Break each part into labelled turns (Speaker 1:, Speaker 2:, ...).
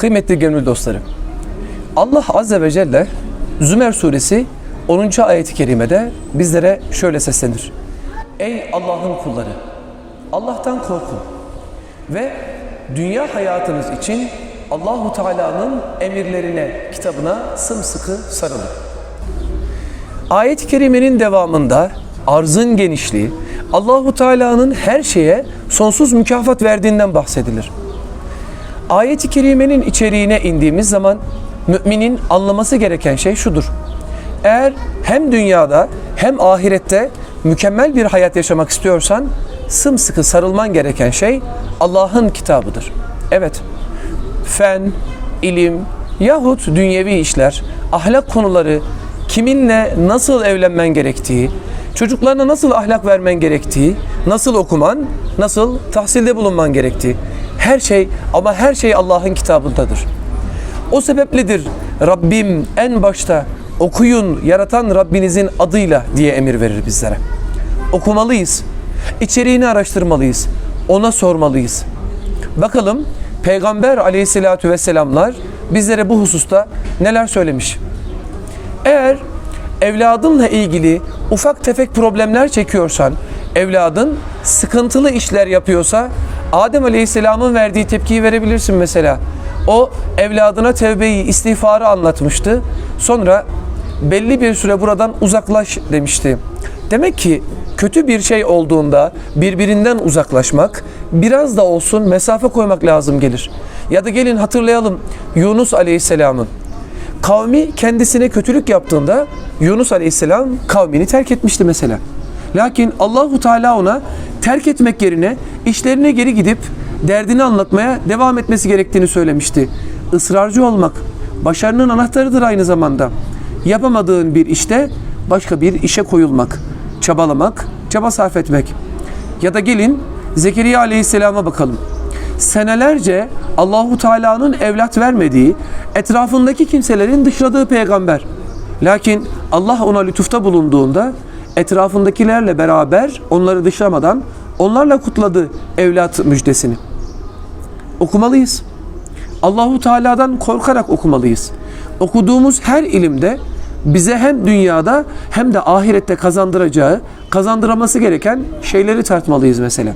Speaker 1: Kıymetli gönül dostlarım. Allah Azze ve Celle Zümer suresi 10. ayeti kerimede bizlere şöyle seslenir. Ey Allah'ın kulları! Allah'tan korkun ve dünya hayatınız için Allahu Teala'nın emirlerine, kitabına sımsıkı sarılın. Ayet-i kerimenin devamında arzın genişliği, Allahu Teala'nın her şeye sonsuz mükafat verdiğinden bahsedilir. Ayet-i kerimenin içeriğine indiğimiz zaman müminin anlaması gereken şey şudur. Eğer hem dünyada hem ahirette mükemmel bir hayat yaşamak istiyorsan sımsıkı sarılman gereken şey Allah'ın kitabıdır. Evet, fen, ilim yahut dünyevi işler, ahlak konuları, kiminle nasıl evlenmen gerektiği, çocuklarına nasıl ahlak vermen gerektiği, nasıl okuman, nasıl tahsilde bulunman gerektiği. Her şey ama her şey Allah'ın kitabındadır. O sebepledir Rabbim en başta okuyun yaratan Rabbinizin adıyla diye emir verir bizlere. Okumalıyız. İçeriğini araştırmalıyız. Ona sormalıyız. Bakalım Peygamber aleyhissalatü vesselamlar bizlere bu hususta neler söylemiş? Eğer evladınla ilgili ufak tefek problemler çekiyorsan, evladın sıkıntılı işler yapıyorsa Adem Aleyhisselam'ın verdiği tepkiyi verebilirsin mesela. O evladına tevbeyi, istiğfarı anlatmıştı. Sonra belli bir süre buradan uzaklaş demişti. Demek ki kötü bir şey olduğunda birbirinden uzaklaşmak, biraz da olsun mesafe koymak lazım gelir. Ya da gelin hatırlayalım Yunus Aleyhisselam'ı. Kavmi kendisine kötülük yaptığında Yunus Aleyhisselam kavmini terk etmişti mesela. Lakin Allahu Teala ona terk etmek yerine işlerine geri gidip derdini anlatmaya devam etmesi gerektiğini söylemişti. Israrcı olmak başarının anahtarıdır aynı zamanda. Yapamadığın bir işte başka bir işe koyulmak, çabalamak, çaba sarf etmek. Ya da gelin Zekeriya Aleyhisselam'a bakalım senelerce Allahu Teala'nın evlat vermediği, etrafındaki kimselerin dışladığı peygamber. Lakin Allah ona lütufta bulunduğunda etrafındakilerle beraber onları dışlamadan onlarla kutladı evlat müjdesini. Okumalıyız. Allahu Teala'dan korkarak okumalıyız. Okuduğumuz her ilimde bize hem dünyada hem de ahirette kazandıracağı, kazandıraması gereken şeyleri tartmalıyız mesela.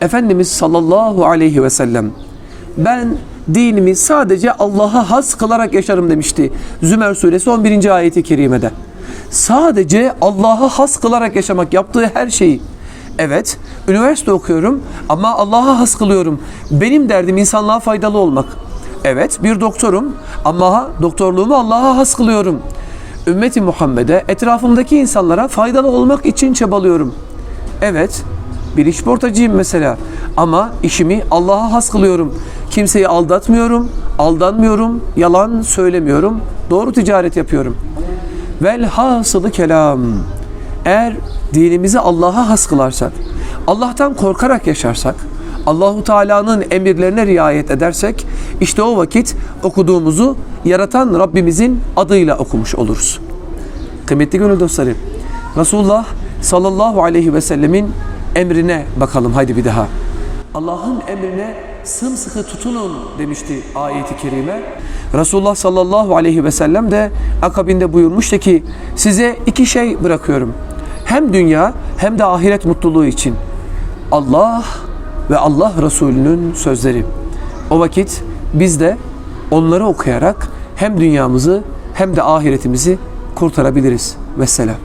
Speaker 1: Efendimiz sallallahu aleyhi ve sellem ben dinimi sadece Allah'a has kılarak yaşarım demişti. Zümer suresi 11. ayeti kerimede. Sadece Allah'a has kılarak yaşamak yaptığı her şeyi. Evet, üniversite okuyorum ama Allah'a has kılıyorum. Benim derdim insanlığa faydalı olmak. Evet, bir doktorum ama doktorluğumu Allah'a has kılıyorum. Ümmeti Muhammed'e, etrafımdaki insanlara faydalı olmak için çabalıyorum. Evet, bir işportacıyım mesela ama işimi Allah'a has kılıyorum. Kimseyi aldatmıyorum, aldanmıyorum, yalan söylemiyorum, doğru ticaret yapıyorum. Velhasılı kelam. Eğer dinimizi Allah'a has kılarsak, Allah'tan korkarak yaşarsak, Allahu Teala'nın emirlerine riayet edersek işte o vakit okuduğumuzu yaratan Rabbimizin adıyla okumuş oluruz. Kıymetli gönül dostları, Resulullah sallallahu aleyhi ve sellemin emrine bakalım haydi bir daha. Allah'ın emrine sımsıkı tutunun demişti ayeti kerime. Resulullah sallallahu aleyhi ve sellem de akabinde buyurmuştu ki size iki şey bırakıyorum. Hem dünya hem de ahiret mutluluğu için. Allah ve Allah Resulü'nün sözleri. O vakit biz de onları okuyarak hem dünyamızı hem de ahiretimizi kurtarabiliriz. Vesselam.